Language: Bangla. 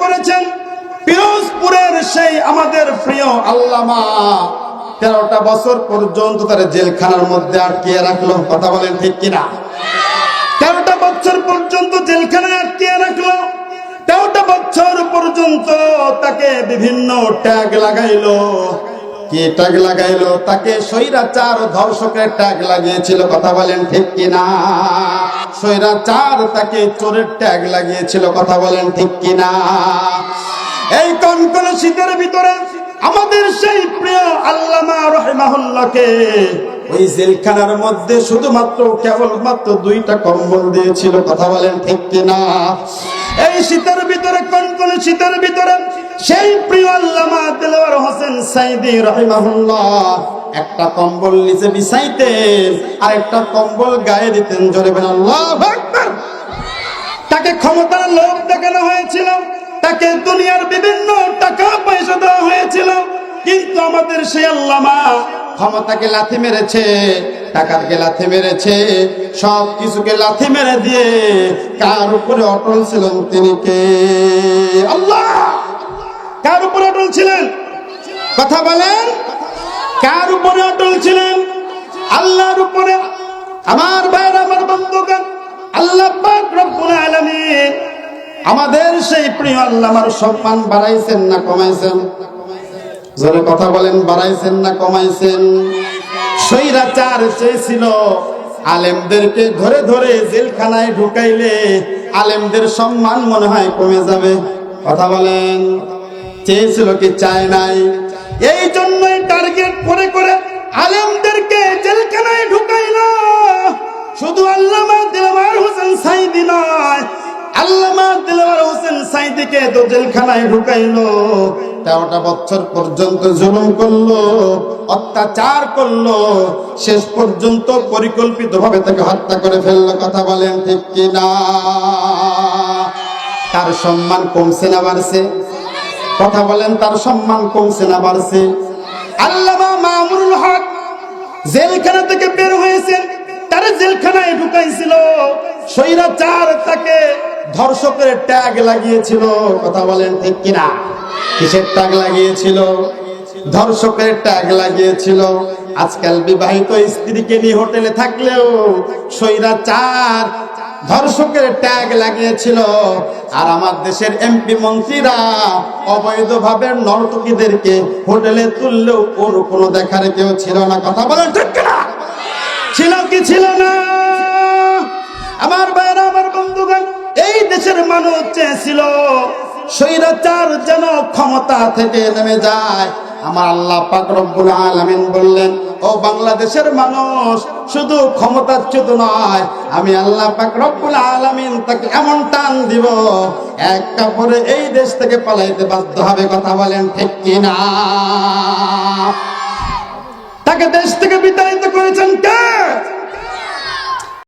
করেছেন। পিরোজপুরের সেই আমাদের প্রিয় আল্লামা। তেরোটা বছর পর্যন্ত তার জেলখানার মধ্যে আটকিয়ে রাখল। কথা বলেন ঠিক কিনা? তেরোটা বছর পর্যন্ত জেলখানায় আটকিয়ে রাখল। তেরোটা বছর পর্যন্ত তাকে বিভিন্ন ট্যাগ লাগাইলো। কি ট্যাগ লাগাইলো? তাকে স্বৈরাচার ও ধর্ষকের ট্যাগ লাগিয়েছিল। কথা বলেন ঠিক কিনা? স্বৈরাচার তাকে চোরের ট্যাগ লাগিয়েছিল, কথা বলেন ঠিক কিনা? এই কনকনে শীতের ভিতরে আমাদের সেই প্রিয় আল্লামা রহিমাহুল্লাহকে ওই জেলখানার মধ্যে শুধুমাত্র কেবলমাত্র দুইটা কম্বল দিয়েছিল, কথা বলেন ঠিক কিনা? এই শীতের ভিতরে, কনকনে শীতের ভিতরে সেই প্রিয় আল্লামা দিলওয়ার হোসেন সাইদি রহিমাহুল্লাহ একটা কম্বল নিচে বিছাইতেন আর একটা কম্বল গায়ে দিতেন। জোরে আল্লাহ তাকে ক্ষমতার লোভ দেখানো হয়েছিল, তাকে দুনিয়ার বিভিন্ন টাকা পয়সা দেওয়া হয়েছিল, কিন্তু আমাদের সেই আল্লামা ক্ষমতাকে লাথি মেরেছে টাকাকে লাথি মেরেছে, সব কিছুকে লাথি মেরে দিয়ে কার উপরে অটল ছিলেন তিনি কে? আল্লাহ! কার উপরে অটল ছিলেন? কথা বলেন। কার উপরে অটল ছিলেন? আল্লাহর উপরে। আমার ভাইয়ের, আমার বন্ধুগণ, আল্লাহ পাক রব্বুল আলামিন আমাদের সেই প্রিয় আল্লাহর সম্মান বাড়াইছেন না কমাইছেন? জোরে কথা বলেন, বাড়াইছেন না কমাইছেন? সৈরাচার চেয়েছিল আলেমদেরকে ধরে ধরে জেলখানায় ঢুকাইলে আলেমদের সম্মান মনে হয় কমে যাবে। কথা বলেন, চেয়েছিল কি চায় নাই? এই জন্যই টার্গেট করে করে আলেমদেরকে জেলখানায় ঢুকাইল। শুধু আল্লামা দিলওয়ার হোসেন সাইদি নয়, আল্লামা দিলওয়ার হোসেন সাইদিকে তো জেলখানায় ঢুকাইলো। তেরোটা বছর পর্যন্ত জুলুম করল, অত্যাচার করল, শেষ পর্যন্ত পরিকল্পিত ভাবে তাকে হত্যা করে ফেলল। কথা বলেন ঠিক কিনা? তার সম্মান কমছে না বাড়ছে কথা বলেন, তার সম্মান কমছে না, বাড়ছে। আল্লামা মামুনুল হক জেলখানা থেকে বের হয়েছেন, তারা জেলখানায় ঢুকাইছিল। স্বৈরাচার তাকে ধর্ষকের ট্যাগ লাগিয়েছিল। কথা বলেন ঠিক কিনা? কিসের ট্যাগ লাগিয়েছিল? ধর্ষকের ট্যাগ লাগিয়েছিল। আজকাল বিবাহিত স্ত্রীকে নিয়ে হোটেলে থাকলেও স্বৈরাচার ধর্ষকের ট্যাগ লাগিয়েছিল। আর আমার দেশের এমপি মন্ত্রীরা অবৈধভাবে নর্তকীদেরকে হোটেলে তুললেও ওর কোনো দেখার কেউ ছিল না। কথা বলেন ঠিক কিনা? ছিল কি ছিল না? আমার ভাইরা আমার বন্ধুগণ, এই দেশের মানুষ চেয়েছিল স্বৈরাচার যেন ক্ষমতা থেকে নেমে যায়। আমার আল্লাহ পাক রব্বুল আলামিন বললেন ও বাংলাদেশের মানুষ, শুধু ক্ষমতাচ্যুত নয়, আমি আল্লাহ পাক রব্বুল আলামিন তাকে এমন টান দিব এক কাপড়ে এই দেশ থেকে পালাইতে বাধ্য হবে, কথা বলেন ঠিক কিনা? তাকে দেশ থেকে বিতাড়িত করেছেন কে?